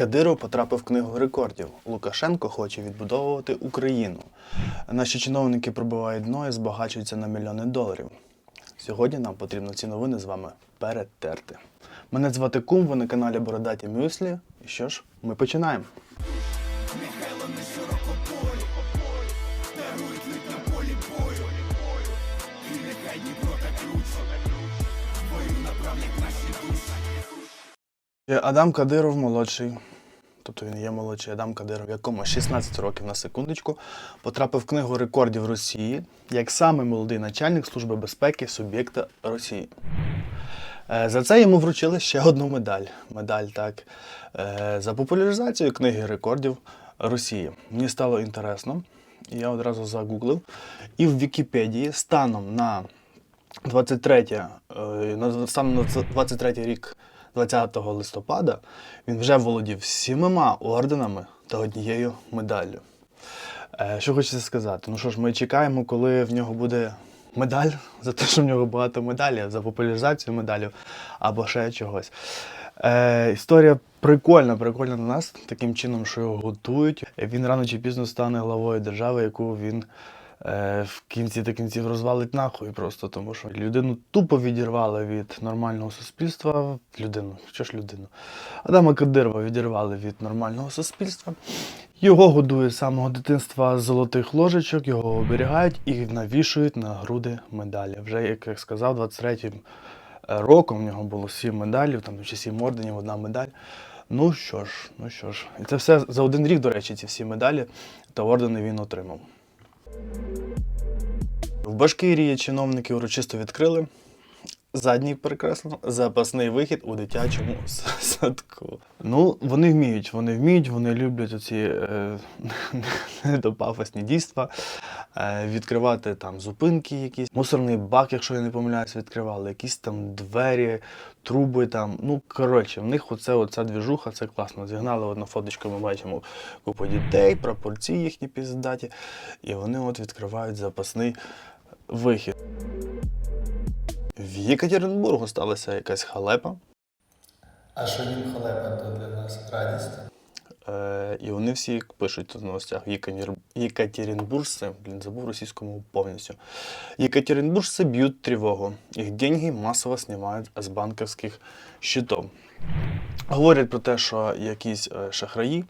Кадиров потрапив в книгу рекордів. Лукашенко хоче відбудовувати Україну. Наші чиновники пробивають дно і збагачуються на мільйони доларів. Сьогодні нам потрібно ці новини з вами перетерти. Мене звати Кум, ви на каналі Бородаті Мюслі. І що ж, ми починаємо. Адам Кадиров молодший, тобто він є молодший Адам Кадиров, якому 16 років на секундочку, потрапив в книгу рекордів Росії як самий молодий начальник Служби безпеки суб'єкта Росії. Е, За це йому вручили ще одну медаль. Медаль так, е, за популяризацію книги рекордів Росії. Мені стало інтересно, я одразу загуглив. І в Вікіпедії станом на 23, е, станом на 23 рік 20 листопада він вже володів сімома орденами та однією медаллю. Е, Що хочеться сказати? Ну що ж, ми чекаємо, коли в нього буде медаль за те, що в нього багато медалей, за популяризацію медалів або ще чогось. Е, історія прикольна, прикольна на нас таким чином, що його готують. Він рано чи пізно стане главою держави, яку він в кінці та кінців розвалить нахуй просто, тому що людину тупо відірвали від нормального суспільства. Людину, що ж людину? Адама Кадирова відірвали від нормального суспільства. Його годують з самого дитинства з золотих ложечок, його оберігають і навішують на груди медалі. Вже, як я сказав, 23-м роком в нього було 7 медалів, там чи 7 орденів, одна медаль. Ну що ж, ну що ж. І це все за один рік, до речі, ці всі медалі та ордени він отримав. В Башкирії чиновники урочисто відкрили задній перекреслено запасний вихід у дитячому садку. Ну, вони вміють, вони вміють, вони люблять оці е, недопафосні дійства, е, відкривати там зупинки якісь, мусорний бак, якщо я не помиляюсь, відкривали, якісь там двері, труби там. Ну, коротше, в них оце, оця двіжуха, це класно. Зігнали одну фоточку, ми бачимо купу дітей, прапорці їхні піздаті, і вони от відкривають запасний вихід. В Єкатеринбургу сталася якась халепа, А що їм халепа, то для нас радість. е, і вони всі пишуть тут в новостях Екатер- Екатеринбуржцы, блін, забув російську мову повністю. Екатеринбуржцы б'ють тривогу. Їх деньги масово знімають з банківських щитов. Говорять про те, що якісь е, шахраї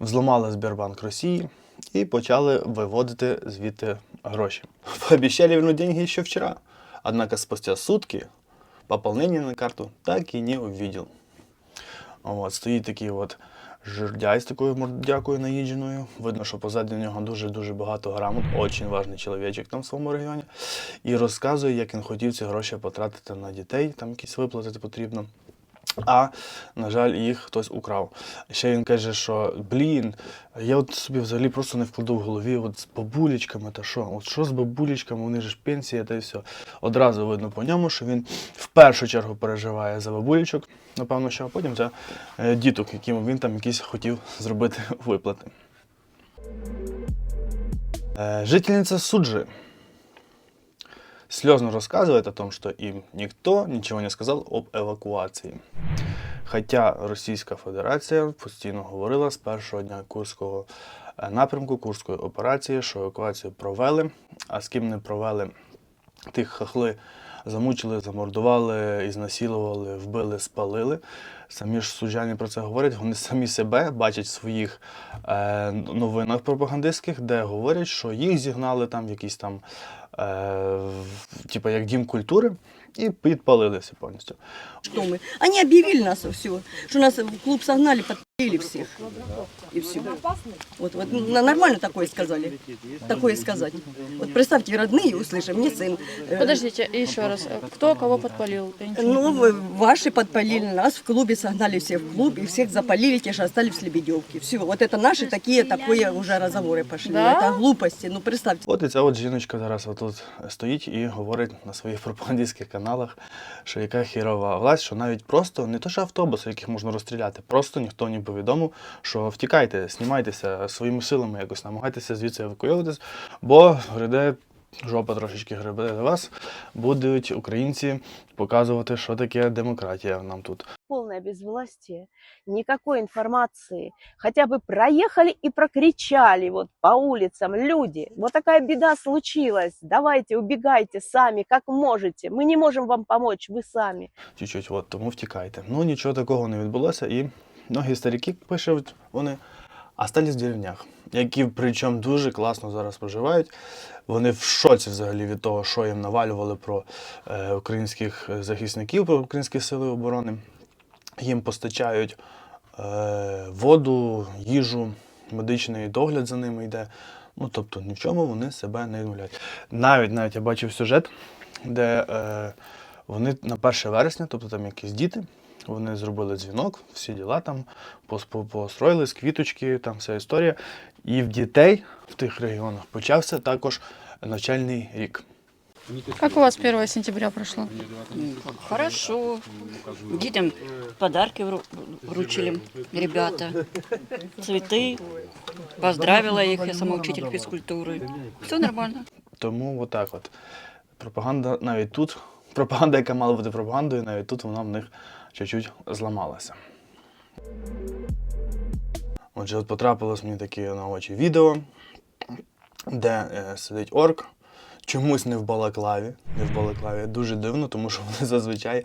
взламали Сбербанк Росії і почали виводити звідти гроші. Пообещали вернуть деньги ще вчора. Однако спустя сутки пополнение на карту так и не увидел. От, стоїть такий от жердяй з такою мордякою наїдженою. Видно, що позаду нього дуже-дуже багато грамот, очень важний чоловічок там в своєму регіоні. І розказує, як він хотів ці гроші потратити на дітей, там якісь виплатити потрібно. А, на жаль, їх хтось украв. Ще він каже, що блін, я от собі взагалі просто не вкладу в голові от з бабулечками та що. От що з бабулечками, вони ж пенсія та й все. Одразу видно по ньому, що він в першу чергу переживає за бабулечок, напевно, що а потім за е, діток, яким він там якісь хотів зробити виплати. Е, жительниця Суджи слезно рассказывает о том, что им никто ничего не сказал об евакуації. Хоча Російська Федерація постійно говорила з першого дня Курського е, напрямку, Курської операції, що евакуацію провели, а з ким не провели, тих хахли замучили, замордували, ізнасилували, вбили, спалили. Самі ж суджані про це говорять, вони самі себе бачать в своїх е, новинах пропагандистських, де говорять, що їх зігнали там в якісь там, е, типу як дім культури, і підпалилися повністю. Что мы? Они объявили нас все, что нас в клуб согнали, подпалили всех. И все. Вот, вот на- нормально такое сказали. Такое сказать. Вот представьте, родные услышали, мне сын. э, Подождите, еще раз. Кто кого подпалил? Я ничего не Ну, понимаю. вы- ваши подпалили нас в клубе, согнали всех в клуб, и всех запалили, те же остались в Лебедевке. Все, вот это наши такие, такое уже разговоры пошли. Да? Это глупости, ну представьте. От і ця от жіночка зараз отут стоїть і говорить на своїх пропагандистських каналах, що яка хірова власть, що навіть просто не то, що автобуси, яких можна розстріляти, просто ніхто не повідомив, що втікайте, знімайтеся своїми силами, якось намагайтеся звідси евакуюватись, бо гряде жопа трошечки гребе до вас, будуть українці показувати, що таке демократія нам тут. полное безвластие, никакой информации. Хотя бы проехали и прокричали вот по улицам люди. Вот такая беда случилась. Давайте, убегайте сами, как можете. Мы не можем вам помочь, вы сами. Чуть-чуть, от, тому втікайте. Ну нічого такого не відбулося, і многі старіки пишуть вони остались в деревнях, які причому дуже класно зараз проживають. Вони в шоці взагалі від того, що їм навалювали про е, українських захисників, про українські сили оборони. Їм постачають е, воду, їжу, медичний догляд за ними йде. Ну, тобто ні в чому вони себе не відмовляють. Навіть навіть я бачив сюжет, де е, вони на 1 вересня, тобто там якісь діти, вони зробили дзвінок, всі діла там пос- по- построїли з квіточки, там вся історія. І в дітей в тих регіонах почався також навчальний рік. Как у вас 1 сентября прошло? Хорошо. Детям подарки вру- вручили ребята. Цветы. Поздравила их, я сама учитель физкультуры. Все нормально. Тому отак от. Пропаганда навіть тут, пропаганда, яка мала бути пропагандою, навіть тут вона в них чуть-чуть зламалася. Отже, от потрапилось мені таке на очі відео, де е, сидить орк. Чомусь не в балаклаві. Не в балаклаві. Дуже дивно, тому що вони зазвичай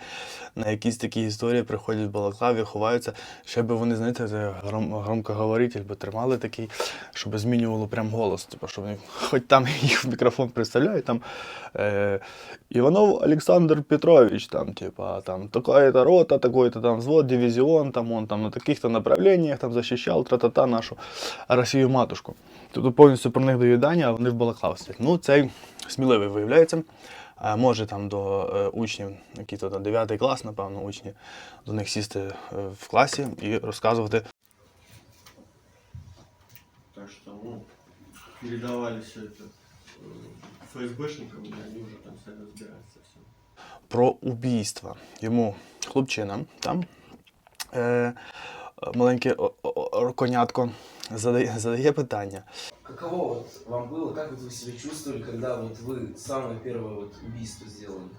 на якісь такі історії приходять в балаклаві, ховаються. Ще би вони, знаєте, гром, громкоговоритель би тримали такий, щоб змінювало прям голос. Типу, щоб вони, хоч там їх в мікрофон представляють, там е, Іванов Олександр Петрович, там, типа, там, такая-то рота, такой-то там взвод, дивізіон, там, он там на таких-то направленнях там захищав тра-та-та нашу Росію матушку. Тобто повністю про них доїдання, а вони в балаклав сидять. Ну, цей сміливий виявляється. Е, Може там до е, учнів, які то 9 клас, напевно, учні, до них сісти е, в класі і розказувати. Так что, ну, передавали все э, ФСБшникам, и они уже там сами разбираются со всем. про убійства. Йому хлопчина там е, маленьке конятко задає, задає питання Каково вот вам было, как вот вы себя чувствовали, когда вот вы самое первое вот убийство сделали?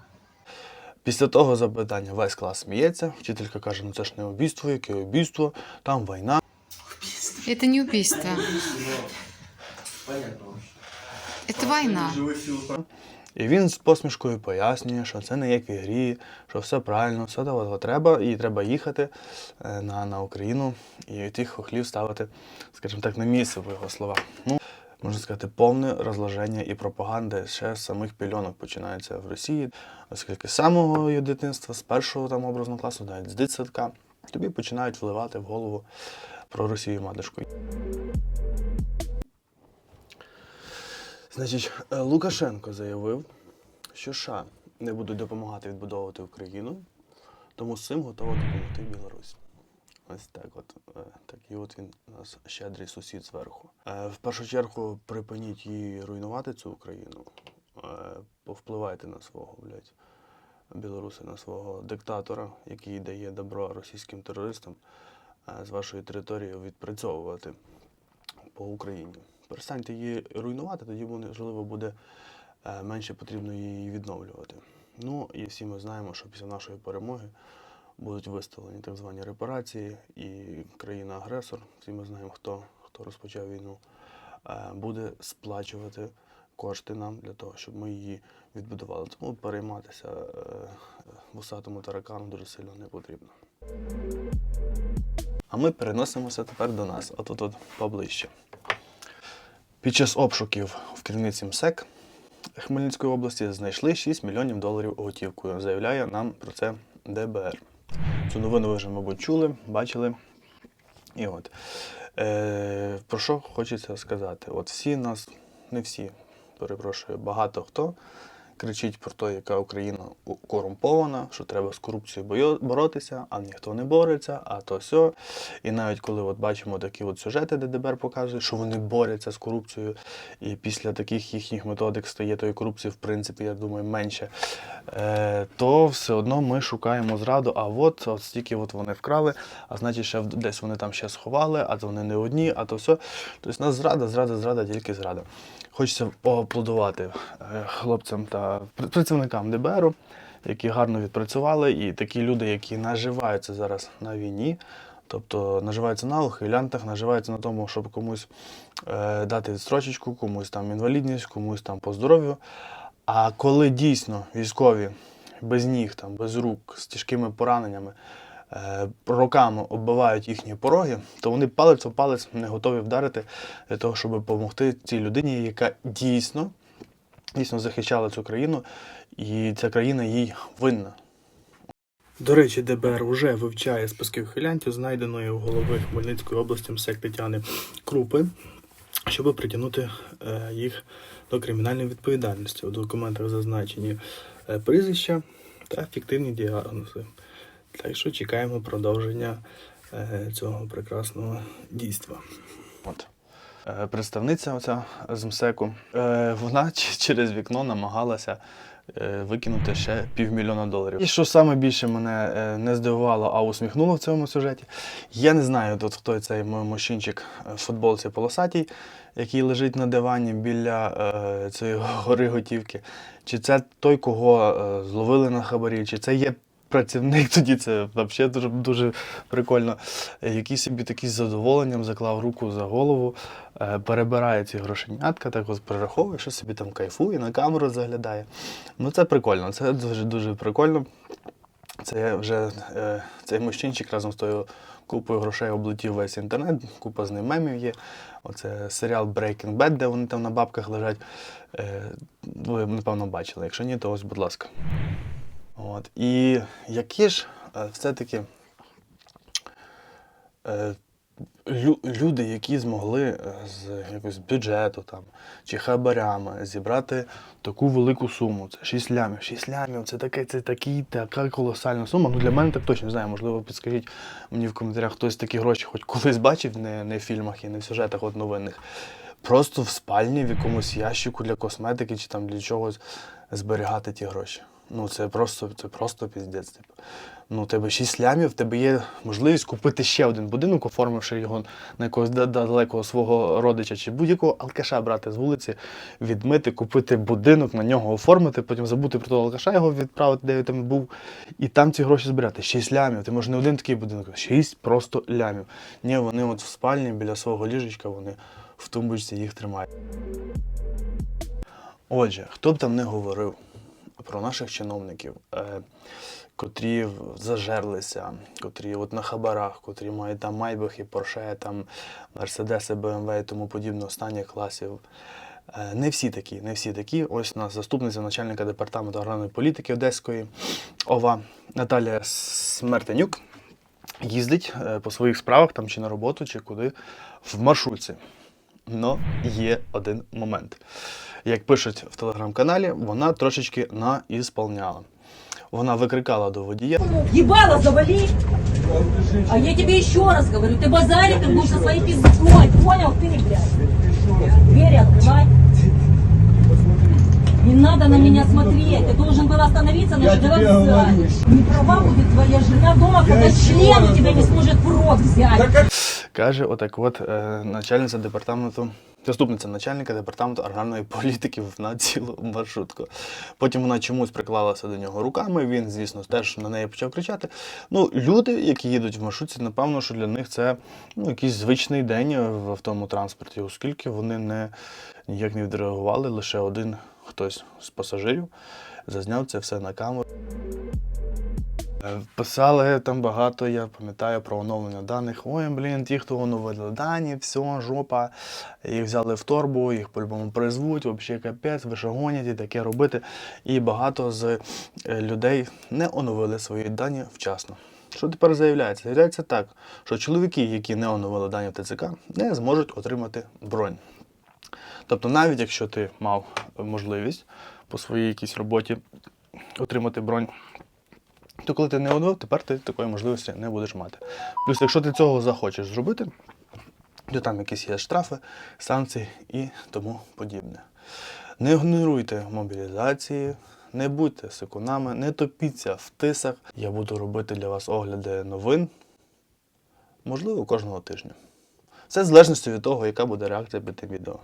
Після того запитання весь клас сміється, вчителька каже: ну це ж не убійство, яке убійство, там війна. Это не убийство, Понятно вообще. это война. Живой силы І він з посмішкою пояснює, що це не як в ігрі, що все правильно, все того треба, і треба їхати е, на, на Україну і тих хохлів ставити, скажімо так, на місце в його словах. Ну, можна сказати, повне розложення і пропаганда ще з самих пільонок починається в Росії, оскільки з самого дитинства, з першого там образного класу, навіть з дитсадка, тобі починають вливати в голову про Росію матушку. Значить, е, Лукашенко заявив, що США не будуть допомагати відбудовувати Україну, тому з цим готова допомогти Білорусь. Ось так от. е, Такий от він у нас щедрий сусід зверху. Е, В першу чергу припиніть її руйнувати, цю Україну. Е, Повпливайте на свого, блядь, білоруси, на свого диктатора, який дає добро російським терористам з вашої території відпрацьовувати по Україні. Перестаньте її руйнувати, тоді можливо буде менше потрібно її відновлювати. Ну і всі ми знаємо, що після нашої перемоги будуть виставлені так звані репарації, і країна-агресор, всі ми знаємо, хто, хто розпочав війну, е, буде сплачувати кошти нам для того, щоб ми її відбудували. Тому перейматися е, вусатому таракану дуже сильно не потрібно. А ми переносимося тепер до нас, отут от поближче. Під час обшуків в керівниці МСЕК Хмельницької області знайшли 6 мільйонів доларів готівкою. Заявляє нам про це ДБР. Цю новину ви вже, мабуть, чули, бачили. І от. Е, про що хочеться сказати? От всі нас, не всі, перепрошую, багато хто кричить про те, яка Україна корумпована, що треба з корупцією боротися, а ніхто не бореться, а то сьо. І навіть коли от бачимо такі от сюжети, де ДБР показує, що вони борються з корупцією, і після таких їхніх методик стає тої корупції, в принципі, я думаю, менше, е, то все одно ми шукаємо зраду. А от, от стільки от вони вкрали, а значить, ще десь вони там ще сховали, а то вони не одні, а то все. Тобто нас зрада, зрада, зрада, тільки зрада. Хочеться поаплодувати е, хлопцям та працівникам ДБРу, які гарно відпрацювали, і такі люди, які наживаються зараз на війні. Тобто наживаються на ухилянтах, наживаються на тому, щоб комусь е, дати відстрочечку, комусь там інвалідність, комусь там по здоров'ю. А коли дійсно військові без ніг, там, без рук, з тяжкими пораненнями, е, роками оббивають їхні пороги, то вони палець у палець не готові вдарити для того, щоб допомогти цій людині, яка дійсно, дійсно захищала цю країну, і ця країна їй винна. До речі, ДБР вже вивчає списки ухилянтів, знайденої у голови Хмельницької області МСЕК Тетяни Крупи, щоб притягнути е, їх до кримінальної відповідальності. У документах зазначені е, прізвища та фіктивні діагнози. Так що чекаємо продовження е, цього прекрасного дійства. От. Е, Представниця оця з МСЕКу, е, вона через вікно намагалася е, викинути ще півмільйона доларів. І що саме більше мене не здивувало, а усміхнуло в цьому сюжеті. Я не знаю, тут хто цей м- мужчинчик в футболці полосатій, який лежить на дивані біля цієї гори готівки. Чи це той, кого зловили на хабарі, чи це є працівник, тоді це взагалі дуже, дуже прикольно. Який собі такий з задоволенням заклав руку за голову, е, перебирає ці грошенятка, так от перераховує, що собі там кайфує, на камеру заглядає. Ну це прикольно, це дуже дуже прикольно. Це вже е, цей мужчинчик разом з тою купою грошей облетів весь інтернет, купа з ним мемів є. Оце серіал Breaking Bad, де вони там на бабках лежать. Е, ви, напевно, бачили. Якщо ні, то ось, будь ласка. От. І які ж е, все-таки е, лю- люди, які змогли е, з якогось бюджету там, чи хабарями зібрати таку велику суму. Це 6 лямів. 6 лямів це таке, це такі, така колосальна сума. Ну для мене так точно не знаю. Можливо, підскажіть мені в коментарях, хтось такі гроші хоч колись бачив, не, не в фільмах і не в сюжетах от новинних. Просто в спальні в якомусь ящику для косметики чи там для чогось зберігати ті гроші. Ну це просто, це просто піздець. Типу. Ну, у тебе 6 лямів, в тебе є можливість купити ще один будинок, оформивши його на якогось далекого свого родича чи будь-якого алкаша брати з вулиці, відмити, купити будинок, на нього оформити, потім забути про того алкаша, його відправити, де він там був, і там ці гроші збирати. 6 лямів. Ти можеш не один такий будинок, 6 просто лямів. Ні, вони от в спальні біля свого ліжечка, вони в тумбочці їх тримають. Отже, хто б там не говорив про наших чиновників, е, котрі зажерлися, котрі от на хабарах, котрі мають там майбахи, Порше, там Мерседеси, БМВ і тому подібне останніх класів. Е, Не всі такі, не всі такі. Ось у нас заступниця начальника департаменту аграрної політики Одеської ОВА Наталія Смертенюк їздить е, по своїх справах там чи на роботу, чи куди в маршрутці. Но є один момент. Як пишуть в телеграм-каналі, вона трошечки наісполняла. Вона викрикала до водія. Ебало завали! А я тебе еще раз говорю, ты базарить ты будешь со своей пиздой, понял ты, блядь? Двери открывай. Не надо на меня смотреть, ты должен был остановиться на вокзале. Не права будет твоя жена дома, когда член у тебя не сможет в рот взять. Каже, отак от е, начальниця департаменту, заступниця начальника департаменту аграрної політики на цілу маршрутку. Потім вона чомусь приклалася до нього руками. Він, звісно, теж на неї почав кричати. Ну, люди, які їдуть в маршрутці, напевно, що для них це ну, якийсь звичний день в автомобільному транспорті, оскільки вони не ніяк не відреагували, лише один хтось з пасажирів зазняв це все на камеру. Е, Писали там багато, я пам'ятаю про оновлення даних. Ой, блін, ті, хто оновили дані, все, жопа. Їх взяли в торбу, їх по-любому призвуть, взагалі капець, ви гонять і таке робити. І багато з е, людей не оновили свої дані вчасно. Що тепер заявляється? Заявляється так, що чоловіки, які не оновили дані в ТЦК, не зможуть отримати бронь. Тобто, навіть якщо ти мав можливість по своїй якійсь роботі отримати бронь. То коли ти не оновив, тепер ти такої можливості не будеш мати. Плюс, якщо ти цього захочеш зробити, то там якісь є штрафи, санкції і тому подібне. Не ігноруйте мобілізації, не будьте секунами, не топіться в тисах. Я буду робити для вас огляди новин, можливо, кожного тижня. Все в залежності від того, яка буде реакція під тим відео.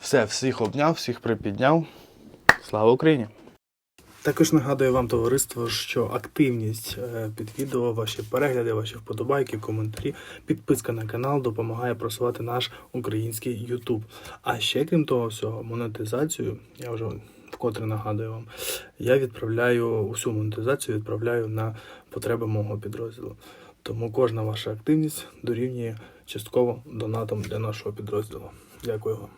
Все, всіх обняв, всіх припідняв. Слава Україні! Також нагадую вам, товариство, що активність е, під відео, ваші перегляди, ваші вподобайки, коментарі, підписка на канал допомагає просувати наш український YouTube. А ще крім того всього, монетизацію, я вже вкотре нагадую вам, я відправляю усю монетизацію відправляю на потреби мого підрозділу. Тому кожна ваша активність дорівнює частково донатом для нашого підрозділу. Дякую вам.